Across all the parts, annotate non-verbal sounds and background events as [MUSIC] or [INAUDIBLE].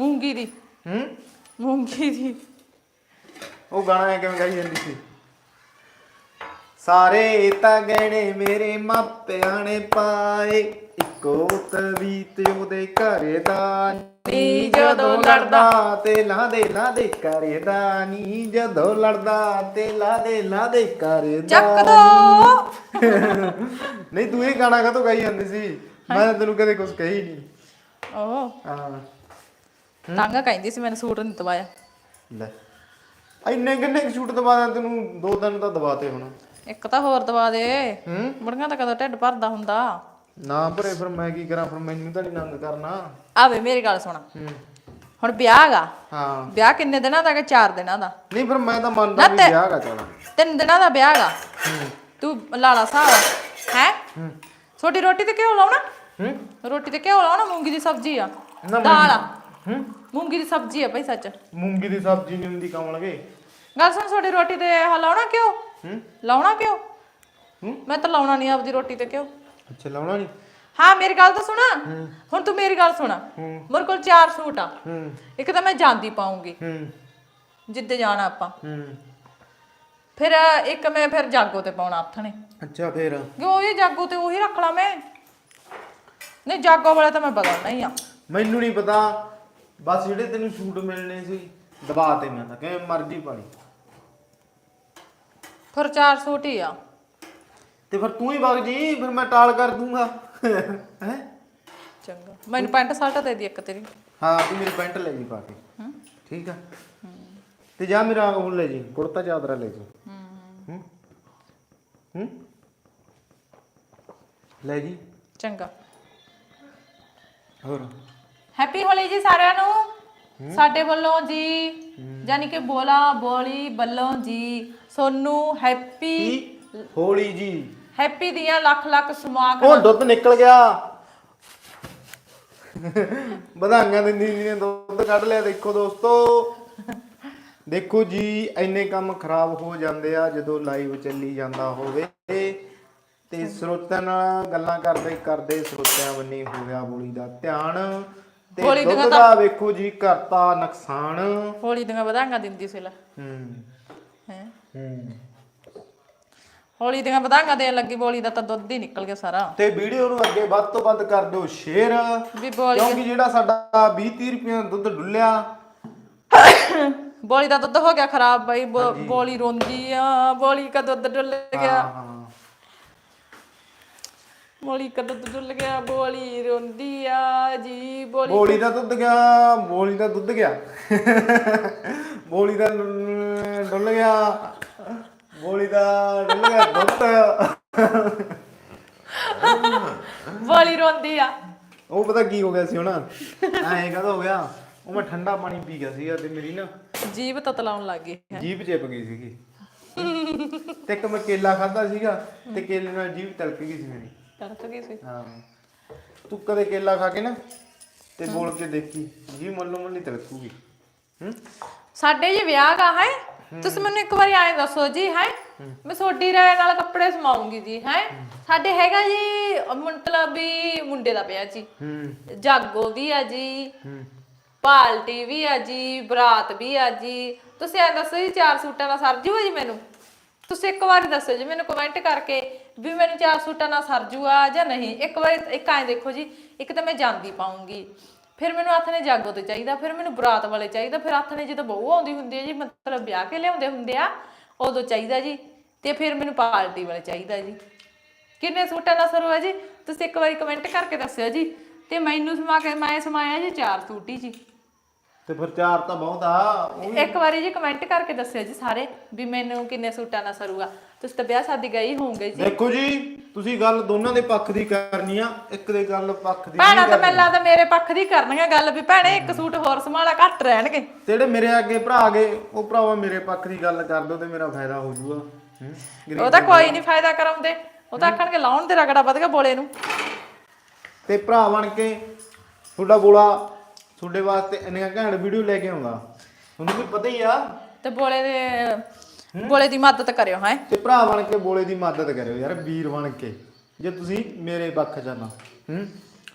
ਮੂੰਗੀ ਦੀ। ਹੂੰ? ਮੂੰਗੀ ਦੀ। ਉਹ ਗਾਣਾ ਕਿਵੇਂ ਗਾਈ ਜਾਂਦੀ ਸੀ? ਸਾਰੇ ਤਾਂ ਗਹਿਣੇ ਮੇਰੇ ਮਾਪਿਆਂ ਨੇ ਪਾਏ ਇੱਕੋ ਤਵੀਤ ਉਹਦੇ ਘਰ ਦਾ ਨੀ। ਜਦੋਂ ਲੜਦਾ ਤੇ ਲਾਦੇ ਲਾਦੇ ਕਰਦਾ ਨੀ। ਜਦੋਂ ਲੜਦਾ ਤੇ ਲਾਦੇ ਲਾਦੇ ਕਰਦਾ ਚੱਕ ਦੋ। ਨਹੀਂ ਤੂੰ ਇਹ ਗਾਣਾ ਕਾਹਤੋਂ ਗਾਈ ਜਾਂਦੀ ਸੀ? ਮੈਂ ਤੈਨੂੰ ਕਦੇ ਕੁਝ ਕਹੀ ਨਹੀਂ ਓ। ਹਾਂ। ਤਾਂਗਾ ਕਹਿੰਦੀ ਸੀ ਮੈਨੂੰ ਸੂਟ ਨਹੀਂ ਦਵਾਇਆ। ਲੈ ਇੰਨੇ ਕਿੰਨੇ ਕੁ ਸ਼ੂਟ ਦਵਾ ਦਾਂ ਤੈਨੂੰ? ਦੋ ਦਿਨ ਤਾਂ ਦਵਾਤੇ ਹੁਣ। ਇੱਕ ਤਾਂ ਹੋਰ ਦਵਾ ਦੇ। ਹੂੰ? ਮੁੜੀਆਂ ਤਾਂ ਕਦੋਂ ਢਿੱਡ ਭਰਦਾ ਹੁੰਦਾ? ਨਾ ਭਰੇ ਫਿਰ ਮੈਂ ਕੀ ਕਰਾਂ? ਫਿਰ ਮੈਨੂੰ ਤਾਂ ਨਹੀਂ ਨੰਗ ਕਰਨਾ। ਆਵੇ ਮੇਰੀ ਗੱਲ ਸੁਣ। ਹੂੰ। ਹੁਣ ਵਿਆਹ ਗਾ। ਹਾਂ। ਵਿਆਹ ਕਿੰਨੇ ਦਿਨਾਂ ਦਾ ਕਿ 4 ਦਿਨਾਂ ਦਾ? ਨਹੀਂ ਫਿਰ ਮੈਂ ਤਾਂ ਮੰਨਦਾ ਵੀ ਤੇ- ਵਿਆਹ ਗਾ ਚਲਾ। ਤਿੰਨ ਦਿਨਾਂ ਦਾ ਵਿਆਹ ਗਾ। ਤੂੰ ਲਾਲਾ ਸਾਹਿਬ ਹੈ? ਛੋਟੀ ਰੋਟੀ ਤੇ ਘਿਓ ਲਾਉਣਾ? ਹੂੰ। ਰੋਟੀ ਤੇ ਘਿਓ ਲਾਉਣਾ ਮੂੰਗੀ ਦੀ ਸਬਜ਼ੀ ਆ? ਨਾ ਦਾਲ ਆ? ਹੂੰ? ਮੂੰਗੀ ਦੀ ਸਬਜ਼ੀ ਆ ਭਾਈ ਸੱਚ। ਮੂੰਗੀ ਦੀ ਸਬਜ਼ੀ ਨਹੀਂ ਹੁੰਦੀ ਕਮਲਗੇ ਗੱਲ ਸੁਣ ਛੋਟੀ ਰੋਟੀ ਤੇ ਆਹ ਲਾਉਣਾ ਘਿਓ ਹੂੰ? ਲਾਉਣਾ ਘਿਓ ਹੂੰ? ਮੈਂ ਤਾਂ ਲਾਉਣਾ ਨਹੀਂ ਆਪਦੀ ਰੋਟੀ ਤੇ ਘਿਓ ਅੱਛਾ ਲਾਉਣਾ ਨਹੀਂ ਹਾਂ ਮੇਰੀ ਗੱਲ ਤਾਂ ਸੁਣਾ। ਹੁਣ ਤੂੰ ਮੇਰੀ ਗੱਲ ਸੁਣਾ। ਮੇਰੇ ਕੋਲ ਚਾਰ ਸੂਟ ਆ। ਹੂੰ। ਇੱਕ ਤਾਂ ਮੈਂ ਜਾਂਦੀ ਪਾਉਂਗੀ। ਹੂੰ। ਜਿੱਦੇ ਜਾਣਾ ਆਪਾਂ। ਹੂੰ। ਫਿਰ ਇੱਕ ਮੈਂ ਫਿਰ ਜਾਗੋ ਤੇ ਪਾਉਣਾ ਨੇ ਅੱਛਾ ਫੇਰ? ਕਿਉਂ ਇਹ ਜਾਗੋ ਤੇ ਉਹੀ ਰੱਖ ਲਾ ਮੈਂ? ਨਹੀਂ ਜਾਗੋ ਵਾਲਾ ਤਾਂ ਮੈਂ ਬਦਲਣਾ ਹੀ ਆ। ਮੈਨੂੰ ਨਹੀਂ ਪਤਾ। ਬਸ ਜਿਹੜੇ ਤੈਨੂੰ ਸ਼ੂਟ ਮਿਲਣੇ ਸੀ ਦਬਾ ਤੇ ਮੈਂ ਤਾਂ ਕਿਵੇਂ ਮਰਜ਼ੀ ਪਾਣੀ ਫਿਰ ਚਾਰ ਸੂਟ ਹੀ ਆ। ਤੇ ਫਿਰ ਤੂੰ ਹੀ ਵਗ ਜੀ ਫਿਰ ਮੈਂ ਟਾਲ ਕਰ ਦੂੰਗਾ। ਹੈ? ਚੰਗਾ। ਮੈਨੂੰ ਪੈਂਟ ਸ਼ਰਟ ਦੇ ਦੀ ਇੱਕ ਤੇਰੀ। ਹਾਂ ਤੂੰ ਮੇਰੀ ਪੈਂਟ ਲੈ ਜੀ ਪਾ ਕੇ। ਠੀਕ ਆ? ਤੇ ਜਾ ਮੇਰਾ ਉਹ ਲੈ ਜੀ ਕੁੜਤਾ ਚਾਦਰਾ ਲੈ ਜੀ। ਹੂੰ? ਹੂੰ? ਲੈ ਜੀ। ਚੰਗਾ। ਹੋਰ? ਹੈਪੀ ਹੋਲੀ ਜੀ ਸਾਰਿਆਂ ਨੂੰ। ਸਾਡੇ ਵੱਲੋਂ ਜੀ ਯਾਨੀ ਕਿ ਬੋਲਾ ਬੋਲੀ ਵੱਲੋਂ ਜੀ ਸੋਨੂੰ ਹੈਪੀ ਹੋਲੀ ਜੀ? ਹੈਪੀ ਦੀਆਂ ਲੱਖ ਲੱਖ ਸਮਾਕ ਉਹ ਦੁੱਧ ਨਿਕਲ ਗਿਆ। ਵਧਾਈਆਂ ਦਿੰਦੀ ਜੀ ਨੇ ਦੁੱਧ ਕੱਢ ਲਿਆ। ਦੇਖੋ ਦੋਸਤੋ। ਦੇਖੋ ਜੀ ਇੰਨੇ ਕੰਮ ਖਰਾਬ ਹੋ ਜਾਂਦੇ ਆ ਜਦੋਂ ਲਾਈਵ ਚੱਲੀ ਜਾਂਦਾ ਹੋਵੇ। ਤੇ ਸਰੋਤਿਆਂ ਨਾਲ ਗੱਲਾਂ ਕਰਦੇ ਕਰਦੇ ਸਰੋਤਿਆਂ ਬੰਨੀ ਹੋ ਗਿਆ ਬੋਲੀ ਦਾ ਧਿਆਨ। ਤੇ ਦੀਆਂ ਦੁੱਧ ਦਾ ਵੇਖੋ ਜੀ ਕਰਤਾ ਨੁਕਸਾਨ। ਹੋਲੀ ਦੀਆਂ ਵਧਾਈਆਂ ਦਿੰਦੀ ਸੀ ਲੈ। ਹੂੰ। ਹੈ? ਹੂੰ। ਹੋਲੀ ਦੀਆਂ ਵਧਾਈਆਂ ਦੇਣ ਲੱਗੀ ਬੋਲੀ ਦਾ ਤਾਂ ਦੁੱਧ ਹੀ ਨਿਕਲ ਗਿਆ ਸਾਰਾ। ਤੇ ਵੀਡੀਓ ਨੂੰ ਅੱਗੇ ਵੱਧ ਤੋਂ ਵੱਧ ਕਰ ਦਿਓ ਸ਼ੇਅਰ ਵੀ ਬੋਲੀ ਕਿਉਂਕਿ ਜਿਹੜਾ ਸਾਡਾ 20 30 ਰੁਪਏ ਦਾ ਦੁੱਧ ਡੁੱਲਿਆ। ਬੋਲੀ ਦਾ ਦੁੱਧ ਹੋ ਗਿਆ ਖਰਾਬ ਬਾਈ ਬੋਲੀ ਰੋਂਦੀ ਆ ਬੋਲੀ ਕਾ ਦੁੱਧ ਡੁੱਲ ਗਿਆ। ਹਾਂ ਹਾਂ ਬੋਲੀ ਕਾ ਦੁੱਧ ਡੁੱਲ ਗਿਆ? ਬੋਲੀ ਰੋਂਦੀ ਆ ਜੀ ਬੋਲੀ। ਬੋਲੀ ਦਾ ਦੁੱਧ ਗਿਆ ਬੋਲੀ ਦਾ ਦੁੱਧ ਗਿਆ। ਬੋਲੀ ਦਾ ਡੁੱਲ ਗਿਆ। ਬੋਲੀ ਦਾ ਡੁੱਲ ਗਿਆ ਦੁੱਧ। ਬੋਲੀ ਰੋਂਦੀ ਆ। ਉਹ ਪਤਾ ਕੀ ਹੋ ਗਿਆ ਸੀ ਹੁਣ? ਐਂ ਕਹਦਾ ਹੋ ਗਿਆ? ਉਹ ਮੈਂ ਠੰਡਾ ਪਾਣੀ ਪੀ ਗਿਆ ਸੀਗਾ ਤੇ ਮੇਰੀ ਨਾ ਜੀਭ ਤਤਲਾਉਣ ਲੱਗ ਗਈ ਜੀਭ ਚਿਪ ਗਈ ਸੀਗੀ। ਤੇ ਇੱਕ ਮੈਂ ਕੇਲਾ ਖਾਦਾ ਸੀਗਾ ਤੇ ਕੇਲੇ ਨਾਲ ਜੀਭ ਤਲਕ ਗਈ ਸੀ ਮੇਰੀ। ਤੜਕ ਗਈ ਸੀ। ਹਾਂ। ਤੂੰ ਕਦੇ ਕੇਲਾ ਖਾ ਕੇ ਨਾ ਤੇ ਬੋਲ ਕੇ ਦੇਖੀ ਜੀ ਮੱਲੋ ਮੱਲੀ ਤਲਕੂਗੀ ਹੂੰ? ਸਾਡੇ ਜੀ ਵਿਆਹ ਗਾ ਹੈ ਤੁਸੀਂ ਮੈਨੂੰ ਇੱਕ ਵਾਰੀ ਆਏ ਦੱਸੋ ਜੀ ਹੈ? ਮੈਂ ਤੁਹਾਡੀ ਰਾਏ ਨਾਲ ਕੱਪੜੇ ਸਮਾਉਂਗੀ ਜੀ ਹੈ? ਸਾਡੇ ਹੈਗਾ ਜੀ ਮਤਲਬ ਵੀ ਮੁੰਡੇ ਦਾ ਪਿਆ ਜੀ। ਹੂੰ। ਜਾਗੋ ਵੀ ਆ ਜੀ ਹੂੰ। ਪਾਲਟੀ ਵੀ ਆ ਜੀ ਬਰਾਤ ਵੀ ਆ ਜੀ। ਤੁਸੀਂ ਐਂ ਦੱਸੋ ਜੀ ਚਾਰ ਸੂਟਾਂ ਦਾ ਸਰ ਜੂਗਾ ਜੀ ਮੈਨੂੰ? ਤੁਸੀਂ ਇੱਕ ਵਾਰੀ ਦੱਸੋ ਜੀ ਮੈਨੂੰ ਕਮੈਂਟ ਕਰਕੇ। ਵੀ ਮੈਨੂੰ ਚਾਰ ਸੂਟਾਂ ਨਾਲ ਸਰ ਜੂਗਾ ਜਾਂ ਨਹੀਂ? ਇੱਕ ਵਾਰੀ ਇੱਕ ਐਂ ਦੇਖੋ ਜੀ ਇੱਕ ਤਾਂ ਮੈਂ ਜਾਂਦੀ ਪਾਉਂਗੀ। ਫਿਰ ਮੈਨੂੰ ਹੱਥ ਨੇ ਜਾਗੋ ਤੇ ਚਾਹੀਦਾ ਫਿਰ ਮੈਨੂੰ ਬਰਾਤ ਵਾਲੇ ਚਾਹੀਦਾ ਫਿਰ ਹੱਥ ਨੇ ਜਦੋਂ ਬਹੂ ਆਉਂਦੀ ਹੁੰਦੀ ਹੈ ਜੀ ਮਤਲਬ ਵਿਆਹ ਕੇ ਲਿਆਉਂਦੇ ਹੁੰਦੇ ਆ ਉਦੋਂ ਚਾਹੀਦਾ ਜੀ। ਤੇ ਫਿਰ ਮੈਨੂੰ ਪਾਰਟੀ ਵਾਲੇ ਚਾਹੀਦਾ ਜੀ। ਕਿੰਨੇ ਸੂਟਾਂ ਦਾ ਸਰੂ ਹੈ ਜੀ? ਤੁਸੀਂ ਇੱਕ ਵਾਰੀ ਕਮੈਂਟ ਕਰਕੇ ਦੱਸਿਓ ਜੀ। ਤੇ ਮੈਨੂੰ ਸਮਾ ਕੇ ਮੈਂ ਸਮਾਇਆ ਜੀ ਚਾਰ ਸੂਟ ਹੀ ਜੀ। ਤੇ ਫਿਰ ਚਾਰ ਤਾਂ ਬਹੁਤ ਆ ਉਹ ਇੱਕ ਵਾਰੀ ਜੀ ਕਮੈਂਟ ਕਰਕੇ ਦੱਸਿਓ ਜੀ ਸਾਰੇ ਵੀ ਮੈਨੂੰ ਕਿੰਨੇ ਸੂਟਾਂ ਦਾ ਸਰੂਗਾ। ਤੁਸੀਂ ਤਾਂ ਵਿਆਹ ਸ਼ਾਦੀ ਗਈ ਹੋਵੋਗੇ ਜੀ। ਦੇਖੋ ਜੀ ਤੁਸੀਂ ਗੱਲ ਦੋਨਾਂ ਦੇ ਪੱਖ ਦੀ ਕਰਨੀ ਆ ਇੱਕ ਦੇ ਗੱਲ ਪੱਖ ਦੀ ਭੈਣਾਂ ਤਾਂ ਮੈਨੂੰ ਲੱਗਦਾ ਮੇਰੇ ਪੱਖ ਦੀ ਕਰਨੀਆਂ ਗੱਲ ਵੀ। ਭੈਣੇ ਇੱਕ ਸੂਟ ਹੋਰ ਸੰਭਾਲਾ ਘੱਟ ਰਹਿਣਗੇ। ਜਿਹੜੇ ਮੇਰੇ ਅੱਗੇ ਭਰਾ ਗਏ ਉਹ ਭਰਾਵਾ ਮੇਰੇ ਪੱਖ ਦੀ ਗੱਲ ਕਰ ਦੋ ਤੇ ਮੇਰਾ ਫਾਇਦਾ ਹੋ ਗਰੀਬ ਉਹ ਤਾਂ ਕੋਈ ਨਹੀਂ ਫਾਇਦਾ ਕਰਾਉਂਦੇ। ਉਹ ਤਾਂ ਆਖਣਗੇ ਲਾਉਣ ਤੇ ਰਗੜਾ ਵਧ ਗਿਆ ਬੋਲੇ ਨੂੰ। ਤੇ ਭਰਾ ਬਣ ਕੇ ਤੁਹਾਡਾ ਬੋਲਾ ਤੁਹਾਡੇ ਵਾਸਤੇ ਇੰਨੀਆਂ ਘੈਂਟ ਵੀਡੀਓ ਲੈ ਕੇ ਆਉਂਦਾ। ਤੁਹਾਨੂੰ ਵੀ ਪਤਾ ਹੀ ਆ? ਤੇ ਬੋਲੇ ਦੇ ਬੋਲੇ ਦੀ ਮਦਦ ਕਰਿਓ ਹੈ। ਤੇ ਭਰਾ ਬਣ ਕੇ ਬੋਲੇ ਦੀ ਮਦਦ ਕਰਿਓ ਯਾਰ ਵੀਰ ਬਣ ਕੇ। ਜੇ ਤੁਸੀਂ ਮੇਰੇ ਪੱਖ ਨਾ ਹੂੰ?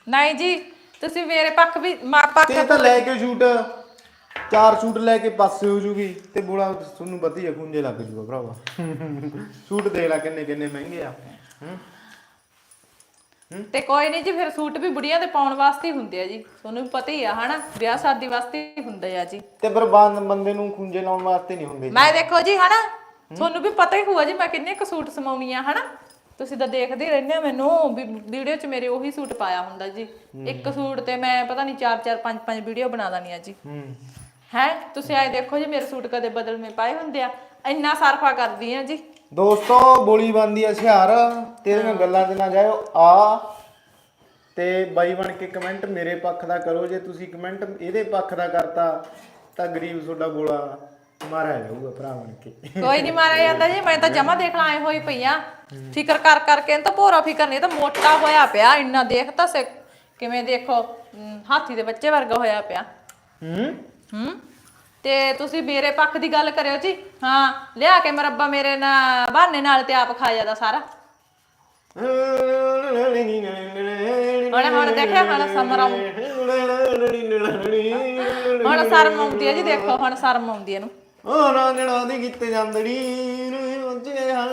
ਨਹੀਂ ਜੀ ਤੁਸੀਂ ਮੇਰੇ ਪੱਖ ਵੀ ਮਾ ਪੱਖ ਤੇ ਤਾਂ ਲੈ ਕੇ ਸ਼ੂਟ ਚਾਰ ਸ਼ੂਟ ਲੈ ਕੇ ਪਾਸੇ ਹੋ ਜੂਗੀ। ਤੇ ਬੋਲਾ ਤੁਹਾਨੂੰ ਵਧੀਆ ਖੁੰਝੇ ਲੱਗ ਜੂਗਾ ਭਰਾਵਾ। [LAUGHS] ਸ਼ੂਟ ਦੇਖ ਲੈ ਕਿੰਨੇ ਕਿੰਨੇ ਮਹਿੰਗੇ ਆ। ਹੂੰ? ਤੇ ਕੋਈ ਨਹੀਂ ਜੀ ਫਿਰ ਸੂਟ ਵੀ ਬੁੜੀਆਂ ਦੇ ਪਾਉਣ ਵਾਸਤੇ ਹੀ ਹੁੰਦੇ ਆ ਜੀ। ਤੁਹਾਨੂੰ ਵੀ ਪਤਾ ਹੀ ਆ ਹਨਾ? ਵਿਆਹ ਸ਼ਾਦੀ ਵਾਸਤੇ ਹੀ ਹੁੰਦੇ ਆ ਜੀ। ਤੇ ਬਰਬਾਦ ਬੰਦੇ ਨੂੰ ਖੁੰਝੇ ਲਾਉਣ ਵਾਸਤੇ ਨਹੀਂ ਹੁੰਦੇ ਮੈਂ ਦੇਖੋ ਜੀ ਹਨਾ? ਤੁਹਾਨੂੰ ਵੀ ਪਤਾ ਹੀ ਹੋਊਗਾ ਜੀ ਮੈਂ ਕਿੰਨੇ ਕੁ ਸੂਟ ਸਮਾਉਣੀ ਆ ਹਨਾ? ਤੁਸੀਂ ਤਾਂ ਦੇਖਦੇ ਹੀ ਰਹਿੰਦੇ ਹੋ ਮੈਨੂੰ ਵੀ ਵੀਡੀਓ 'ਚ ਮੇਰੇ ਉਹੀ ਸੂਟ ਪਾਇਆ ਹੁੰਦਾ ਜੀ। ਇੱਕ ਸੂਟ ਤੇ ਮੈਂ ਪਤਾ ਨਹੀਂ 4 4 5 5 ਵੀਡੀਓ ਬਣਾ ਦਾਨੀ ਆ ਜੀ। ਹੂੰ। ਹੈ? ਤੁਸੀਂ ਆਏ ਦੇਖੋ ਜੀ ਮੇਰੇ ਸੂਟ ਕਦੇ ਬਦਲਵੇਂ ਪਾਏ ਹੁੰਦੇ ਆ। ਇੰਨਾ ਸਰਫਾ ਕਰਦੀ ਆ ਜੀ। ਦੋਸਤੋ ਬੋਲੀ ਬੰਦੀ ਆ ਹੁਸ਼ਿਆਰ। ਤੇਰੀਆਂ ਗੱਲਾਂ 'ਚ ਨਾ ਜਾਇਓ। ਆ। ਤੇ ਬਾਈ ਬਣ ਕੇ ਕਮੈਂਟ ਮੇਰੇ ਪੱਖ ਦਾ ਕਰੋ। ਜੇ ਤੁਸੀਂ ਕਮੈਂਟ ਇਹਦੇ ਪੱਖ ਦਾ ਕਰਤਾ ਤਾਂ ਗਰੀਬ ਤੁਹਾਡਾ ਬੋਲਾ ਮਾਰਿਆ ਜਾਊਗਾ ਭਰਾ ਬਣ ਕੇ। ਕੋਈ ਨਹੀਂ ਮਾਰਿਆ ਜਾਂਦਾ ਜੀ। ਮੈਂ ਤਾਂ ਜਮਾ ਦੇਖਣ ਆਏ ਹੋਈ ਪਈ ਆ। ਫਿਕਰ ਕਰ ਕਰਕੇ ਇਹਨੂੰ ਤਾਂ ਭੋਰਾ ਫਿਕਰ ਨਹੀਂ। ਤਾਂ ਮੋਟਾ ਹੋਇਆ ਪਿਆ। ਇੰਨਾ ਦੇਖ ਤਾਂ ਸੇ ਕਿਵੇਂ ਦੇਖੋ। ਹਾਥੀ ਦੇ ਬੱਚੇ ਵਰਗਾ ਹੋਇਆ ਪਿਆ। ਹੂੰ? ਹੂੰ? ਤੇ ਤੁਸੀਂ ਮੇਰੇ ਪੱਖ ਦੀ ਗੱਲ ਕਰਿਓ ਜੀ। ਹਾਂ, ਲਿਆ ਕੇ ਮਰੱਬਾ ਮੇਰੇ ਨਾਲ, ਬਹਾਨੇ ਨਾਲ ਤੇ ਆਪ ਖਾ ਜਾਂਦਾ ਸਾਰਾ। ਹੁਣ ਹੁਣ ਦੇਖਿਆ ਹੁਣ ਸਮਰਮ ਹੁਣ ਸ਼ਰਮ ਆਉਂਦੀ ਹੈ ਜੀ, ਦੇਖੋ, ਹੁਣ ਸ਼ਰਮ ਆਉਂਦੀ ਹੈ ਇਹਨੂੰ। ਉਹ ਰਾਂਗਣਾ ਦੀ ਕਿਤੇ ਜਾਂਦੜੀ ਨੂੰ ਉੱਚੇ ਹਨ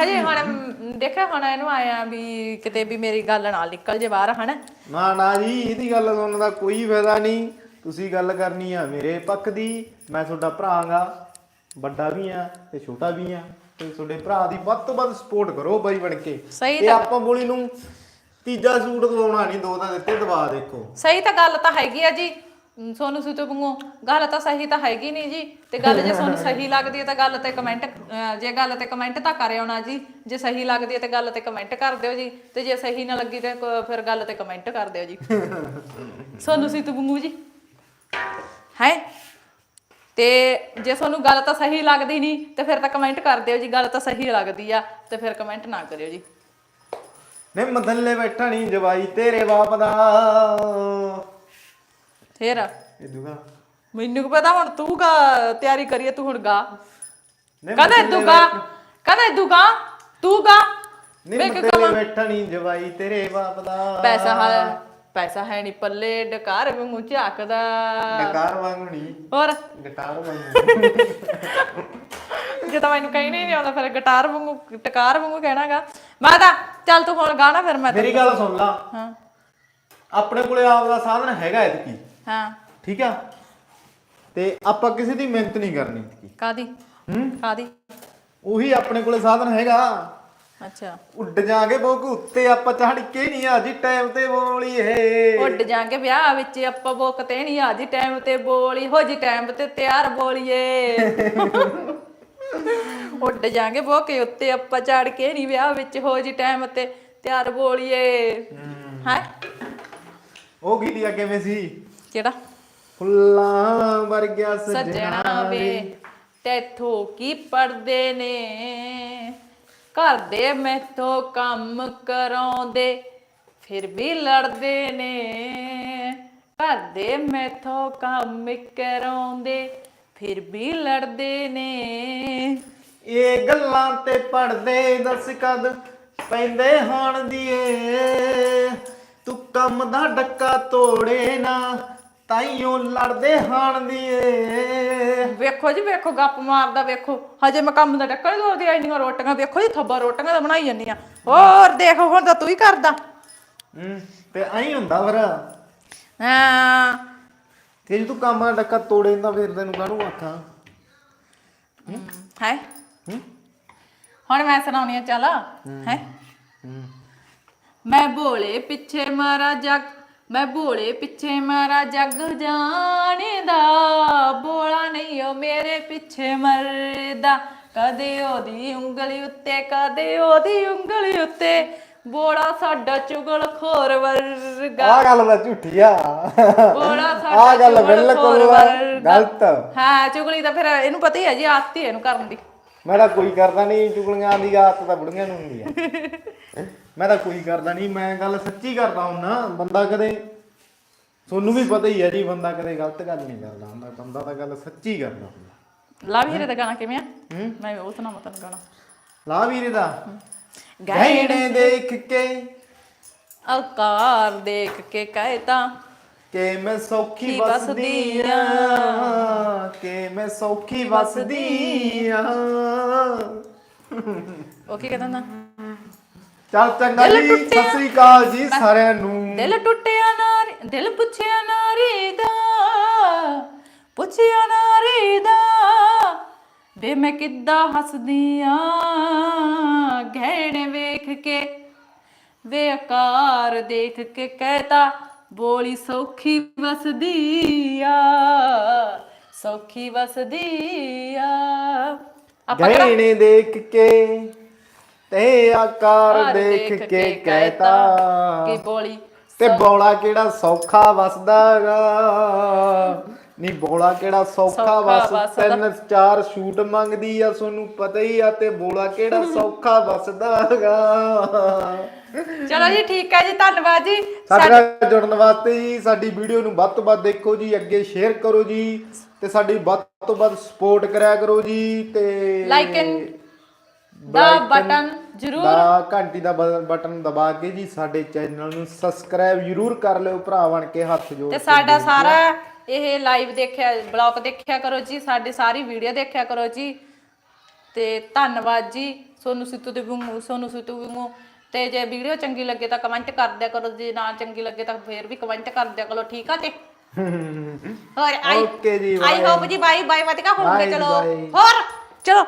ਜੀ, ਹੁਣ ਦੇਖਿਆ ਹੁਣ ਇਹਨੂੰ ਆਇਆ ਵੀ ਕਿਤੇ ਵੀ ਮੇਰੀ ਗੱਲ ਨਾਲ ਨਿਕਲ ਜੇ ਬਾਹਰ ਹਨਾ? ਨਾ ਨਾ ਜੀ ਇਹਦੀ ਗੱਲ ਸੁਣਨ ਦਾ ਕੋਈ ਫਾਇਦਾ ਨਹੀਂ। ਤੁਸੀਂ ਗੱਲ ਕਰਨੀ ਆ ਮੇਰੇ ਪੱਖ ਦੀ ਮੈਂ ਤੁਹਾਡਾ ਭਰਾਂਗਾ ਵੱਡਾ ਵੀ ਆ ਤੇ ਛੋਟਾ ਵੀ ਆ। ਤੇ ਤੁਹਾਡੇ ਭਰਾ ਦੀ ਵੱਧ ਤੋਂ ਵੱਧ ਸਪੋਰਟ ਕਰੋ ਬਾਈ ਬਣ ਕੇ। ਸਹੀ ਤੇ ਆਪਾਂ ਬੋਲੀ ਨੂੰ ਤੀਜਾ ਸੂਟ ਦਵਾਉਣਾ ਨਹੀਂ ਦੋ ਤਾਂ ਦਿੱਤੇ ਦਵਾ ਦੇਖੋ। ਸਹੀ ਤਾਂ ਗੱਲ ਤਾਂ ਹੈਗੀ ਆ ਜੀ। ਅਮ, ਸੋਨੂੰ ਸੁਤੋ ਬੰਗੋ ਗੱਲ ਤਾਂ ਸਹੀ ਤਾਂ ਹੈਗੀ ਨਹੀਂ ਜੀ। ਤੇ ਗੱਲ ਜੇ ਤੁਹਾਨੂੰ ਸਹੀ ਲੱਗਦੀ ਹੈ ਤਾਂ ਗੱਲ ਤੇ ਕਮੈਂਟ ਜੇ ਗੱਲ ਤੇ ਕਮੈਂਟ ਤਾਂ ਕਰਿਓ ਨਾ ਜੀ। ਜੇ ਸਹੀ ਲੱਗਦੀ ਹੈ ਤੇ ਗੱਲ ਤੇ ਕਮੈਂਟ ਕਰ ਦਿਓ ਜੀ। ਤੇ ਜੇ ਸਹੀ ਨਾ ਲੱਗੀ ਤੇ ਕ- ਫਿਰ ਗੱਲ ਤੇ ਕਮੈਂਟ ਕਰ ਦਿਓ ਜੀ। [LAUGHS] ਸੋਨੂੰ ਸੁਤੋ ਬੰਗੂ ਜੀ। ਹੈ? ਤੇ ਜੇ ਤੁਹਾਨੂੰ ਗੱਲ ਤਾਂ ਸਹੀ ਲੱਗਦੀ ਨਹੀਂ ਤੇ ਫਿਰ ਤਾਂ ਕਮੈਂਟ ਕਰ ਦਿਓ ਜੀ। ਗੱਲ ਤਾਂ ਸਹੀ ਲੱਗਦੀ ਆ ਤੇ ਫਿਰ ਕਮੈਂਟ ਨਾ ਕਰਿਓ ਜੀ। ਨੇ ਮਦਲੇ ਬੈਠਾ ਨਹੀਂ ਜਵਾਈ ਤੇਰੇ ਬਾਪ ਦਾ। ਫੇਰ? ਇਹ ਦੁਗਾ ਮੈਨੂੰ ਕੀ ਪਤਾ ਹੁਣ ਤੂੰ ਗਾ ਤਿਆਰੀ ਕਰੀਏ ਤੂੰ ਹੁਣ ਗਾ। ਨੇ ਕਹਿੰਦਾ ਤੂੰ ਗਾ ਕਹਿੰਦਾ ਤੂੰ ਗਾ ਤੂੰ ਗਾ? ਮੈਂ ਕਿ ਮਦਲੇ ਬੈਠਾ ਨਹੀਂ ਜਵਾਈ ਤੇਰੇ ਬਾਪ ਦਾ। ਪੈਸਾ ਹੈ ਪੈਸਾ ਹੈ ਨਹੀਂ ਪੱਲੇ ਡਕਾਰ ਵਾਂਗੂ ਝਾਕਦਾ। ਗਟਾਰ ਵਾਂਗਣੀ ਹੋਰ? ਗਟਾਰ ਵਾਂਗਣੀ [LAUGHS] ਜੇ ਤਾਂ ਮੈਨੂੰ ਕਹਿਣਾ ਹੀ ਨਹੀਂ ਆਉਂਦਾ ਫਿਰ ਗਿਟਾਰ ਵਾਂਗੂ ਟਕਾਰ ਵਾਂਗੂ ਕਹਿਣਾਗਾ ਮੈਂ ਤਾਂ ਚੱਲ ਤੂੰ ਹੁਣ ਗਾਣਾ ਫਿਰ ਮੈਂ ਮੇਰੀ ਗੱਲ ਸੁਣ ਲਾ। ਹਾਂ। ਆਪਣੇ ਕੋਲੇ ਆਪ ਦਾ ਸਾਧਨ ਹੈਗਾ ਇਤਕੀ ਹਾਂ। ਠੀਕ ਆ? ਤੇ ਆਪਾਂ ਕਿਸੇ ਦੀ ਮਿਹਨਤ ਨਹੀਂ ਕਰਨੀ। ਕਾਦੀ ਹੂੰ? ਕਾਦੀ ਉਹੀ ਆਪਣੇ ਕੋਲੇ ਸਾਧਨ ਹੈਗਾ। ਅੱਛਾ। ਉੱਡ ਜਾਗੇ ਬੋਕ ਉੱਤੇ ਆਪਾਂ ਚੜ ਕੇ ਨਹੀਂ ਆ ਜੀ ਟਾਈਮ ਤੇ ਬੋਲੀਏ ਉੱਡ ਜਾਗੇ ਵਿਆਹ ਵਿੱਚ ਆਪਾਂ ਬੁੱਕ ਤੇ ਨਹੀਂ ਆ ਜੀ ਟਾਈਮ ਤੇ ਬੋਲੀ ਹੋ ਜੀ ਟਾਈਮ ਤੇ ਤਿਆਰ ਬੋਲੀਏ ਉੱਡ ਜਾਗੇ ਬੋਕੇ ਉੱਤੇ ਆਪਾਂ ਚੜ ਕੇ ਨਹੀਂ ਵਿਆਹ ਵਿੱਚ ਹੋ ਜੀ ਟਾਈਮ ਤੇ ਤਿਆਰ ਬੋਲੀਏ ਹੈ। ਉਹ ਗੀਤ ਕਿਵੇਂ ਸੀ? ਕਿਹੜਾ? ਫੁੱਲਾਂ ਵਰਗਿਆ ਸੱਜਣਾ ਵੇ। ਤੇਥੋਂ ਕੀ ਪੜਦੇ ਨੇ? ਘਰ ਦੇ ਮੈਥੋਂ ਕੰਮ ਕਰਾਉਂਦੇ ਫਿਰ ਵੀ ਲੜਦੇ ਨੇ। ਘਰ ਦੇ ਮੈਥੋਂ ਕੰਮ ਕਰਾਉਂਦੇ ਫਿਰ ਵੀ ਲੜਦੇ ਨੇ। ਇਹ ਗੱਲਾਂ ਤੇ ਪੜਦੇ ਦੱਸ ਕਦ ਪੈਂਦੇ ਹਾਣ ਦੀਏ? ਤੂੰ ਕੰਮ ਦਾ ਡੱਕਾ ਤੋੜੇ ਨਾ ਤਾਈਓ ਲੜਦੇ ਹਾਣ ਦੀਏ ਵੇਖੋ ਜੀ ਵੇਖੋ ਗੱਪ ਮਾਰਦਾ ਵੇਖੋ। ਹਜੇ ਮੈਂ ਕੰਮ ਦਾ ਟੱਕਰ ਨਹੀਂ ਦੋਦੀ ਇੰਨੀਆਂ ਰੋਟੀਆਂ ਵੇਖੋ ਜੀ ਥੱਬਾ ਰੋਟੀਆਂ ਦਾ ਬਣਾਈ ਜਾਂਦੀ ਆ। ਹੋਰ ਦੇਖ ਹੁਣ ਤਾਂ ਤੂੰ ਹੀ ਕਰਦਾ। ਹੂੰ ਤੇ ਐਂ ਹੁੰਦਾ ਫਿਰ। ਹਾਂ। ਤੇ ਜੇ ਤੂੰ ਕੰਮ ਦਾ ਡੱਕਾ ਤੋੜੇ ਤਾਂ ਫਿਰ ਤੈਨੂੰ ਕਾਹਨੂੰ ਆਖਾਂ? ਹੈ। ਹੂੰ? ਹੁਣ ਮੈਂ ਸੁਣਾਉਣੀ ਆ ਚੱਲ। ਹੈ। ਹੂੰ? ਮੈਂ ਭੋਲੇ ਪਿੱਛੇ ਮਾਰਾ ਜੱਗ ਮੈਂ ਭੋਲੇ ਪਿੱਛੇ ਮਾਰਾ ਜੱਗ ਜਾਣਦਾ ਬੋਲਾ ਨਹੀਂ ਉਹ ਮੇਰੇ ਪਿੱਛੇ ਮਰਦਾ। ਕਦੇ ਉਹਦੀ ਉਂਗਲੀ ਉੱਤੇ ਕਦੇ ਉਹਦੀ ਉਂਗਲੀ ਉੱਤੇ ਬੋਲਾ ਸਾਡਾ ਚੁਗਲ ਖੋਰ ਵਰਗਾ। ਆਹ ਗੱਲ ਤਾਂ ਝੂਠੀ ਆ। ਬੋਲਾ ਸਾਡਾ ਆਹ ਗੱਲ ਬਿਲਕੁਲ। ਗਲਤ। ਹਾਂ ਚੁਗਲੀ ਤਾਂ ਫਿਰ ਇਹਨੂੰ ਪਤਾ ਹੀ ਹੈ ਜੀ ਆਦਤ ਹੀ ਹੈ ਇਹਨੂੰ ਕਰਨ ਦੀ। ਮੈਂ ਤਾਂ ਕੋਈ ਕਰਦਾ ਨਹੀਂ ਚੁਗਲੀਆਂ ਦੀ ਆਦਤ ਤਾਂ ਬੁੜੀਆਂ ਨੂੰ ਹੁੰਦੀ ਆ। [LAUGHS] ਮੈਂ ਤਾਂ ਕੋਈ ਕਰਦਾ ਨਹੀਂ ਮੈਂ ਗੱਲ ਸੱਚੀ ਕਰਦਾ ਹੁੰਨਾ ਬੰਦਾ ਕਦੇ ਤੁਹਾਨੂੰ ਵੀ ਪਤਾ ਹੀ ਹੈ ਜੀ ਬੰਦਾ ਕਦੇ ਗਲਤ ਗੱਲ ਨਹੀਂ ਕਰਦਾ ਹੁੰਦਾ ਬੰਦਾ ਤਾਂ ਗੱਲ ਸੱਚੀ ਕਰਦਾ ਹੁੰਦਾ। ਲਾ ਵੀਰੇ ਦਾ ਗਾਣਾ ਕਿਵੇਂ ਆ? ਮੈਂ ਉਹ ਸੁਣਾ ਮਤਨ ਗਾਣਾ। ਲਾ ਵੀਰੇ ਦਾ ਗਹਿਣੇ ਦੇਖ ਕੇ। ਆਕਾਰ ਦੇਖ ਕੇ ਕਹਿਤਾ ਕਿ ਮੈਂ ਸੌਖੀ ਵਸਦੀ ਆ। ਕਿ ਮੈਂ ਸੌਖੀ ਵਸਦੀ ਆ। ਉਹ ਕੀ ਕਹਿੰਦਾ ਹੁੰਦਾ? ਚੱਲ ਚੰਗਾ ਦਿਲ ਜੀ ਟੁੱਟਿਆ। ਸਤਿ ਸ੍ਰੀ ਅਕਾਲ ਜੀ ਸਾਰਿਆਂ ਨੂੰ ਦਿਲ ਟੁੱਟਿਆ ਨਾਰੀ ਦਿਲ ਪੁੱਛਿਆ ਨਾਰੀ ਦਾ ਪੁੱਛਿਆ ਨਾਰੀ ਦਾ ਵੇ ਮੈਂ ਕਿੱਦਾਂ ਹੱਸਦੀ ਆ ਗਹਿਣੇ ਵੇਖ ਕੇ ਵੇ ਆਕਾਰ ਦੇਖ ਕੇ ਕਹਿਤਾ ਬੋਲੀ ਸੌਖੀ ਵਸਦੀ ਆ ਸੌਖੀ ਵਸਦੀ ਆ ਆਪਾਂ ਕਿਹੜਾ ਗਹਿਣੇ ਦੇਖ ਕੇ ਤੇ ਆਕਾਰ ਦੇਖ ਕੇ ਕਹਿਤਾ ਕਿ ਬੋਲੀ ਤੇ ਬੋਲਾ ਕਿਹੜਾ ਸੌਖਾ ਵਸਦਾਗਾ? ਨਹੀਂ ਬੋਲਾ ਕਿਹੜਾ ਸੌਖਾ ਵਸ। ਤਿੰਨ ਚਾਰ ਸ਼ੂਟ ਮੰਗਦੀ ਆ ਤੁਹਾਨੂੰ ਪਤਾ ਹੀ ਆ ਤੇ ਬੋਲਾ ਕਿਹੜਾ [LAUGHS] ਸੌਖਾ ਵਸਦਾਗਾ। ਚਲੋ ਜੀ ਠੀਕ ਹੈ ਜੀ ਧੰਨਵਾਦ ਜੀ। ਸਾਡੇ ਨਾਲ ਜੁੜਨ ਵਾਸਤੇ ਜੀ ਸਾਡੀ ਵੀਡੀਓ ਨੂੰ ਵੱਧ ਤੋਂ ਵੱਧ ਦੇਖੋ ਜੀ ਅੱਗੇ ਸ਼ੇਅਰ ਕਰੋ ਜੀ ਤੇ ਸਾਡੀ ਵੱਧ ਤੋਂ ਵੱਧ ਸਪੋਰਟ ਕਰਿਆ ਕਰੋ ਜੀ ਤੇ Like and ਦਾ ਬਟਨ ਜ਼ਰੂਰ ਦਾ ਘੰਟੀ ਦਾ ਬਟਨ ਦਬਾ ਕੇ ਜੀ ਸਾਡੇ ਚੈਨਲ ਨੂੰ ਸਬਸਕ੍ਰਾਈਬ ਜ਼ਰੂਰ ਕਰ ਲਿਓ ਭਰਾ ਬਣ ਕੇ ਹੱਥ ਜੋੜ ਤੇ ਕੇ ਸਾਡਾ। ਸਾਰਾ ਇਹ ਲਾਈਵ ਦੇਖਿਆ ਬਲੌਗ ਦੇਖਿਆ ਕਰੋ ਜੀ ਸਾਡੀ ਸਾਰੀ ਵੀਡੀਓ ਦੇਖਿਆ ਕਰੋ ਜੀ ਤੇ ਧੰਨਵਾਦ ਜੀ ਸੋਨੂੰ ਸਿੱਤੂ ਦੇ ਵਿੰਗੂ ਸੋਨੂੰ ਸਿੱਤੂ ਵਿੰਗੂ ਤੇ ਜੇ ਵੀਡੀਓ ਚੰਗੀ ਲੱਗੇ ਤਾਂ ਕਮੈਂਟ ਕਰ ਦਿਆ ਕਰੋ ਜੇ ਨਾ ਚੰਗੀ ਲੱਗੇ ਤਾਂ ਫੇਰ ਵੀ ਕਮੈਂਟ ਕਰ ਦਿਆ ਕਰੋ ਠੀਕ ਆ ਤੇ [LAUGHS] ਹੋਰ ਆਈ Okay ਜੀ, ਆਈ bye. ਹੋਪ ਜੀ ਬਾਈ ਬਾਈ ਮਤ ਕਾ ਹੁਣ Bye, ਚਲੋ bye. ਹੋਰ ਚਲੋ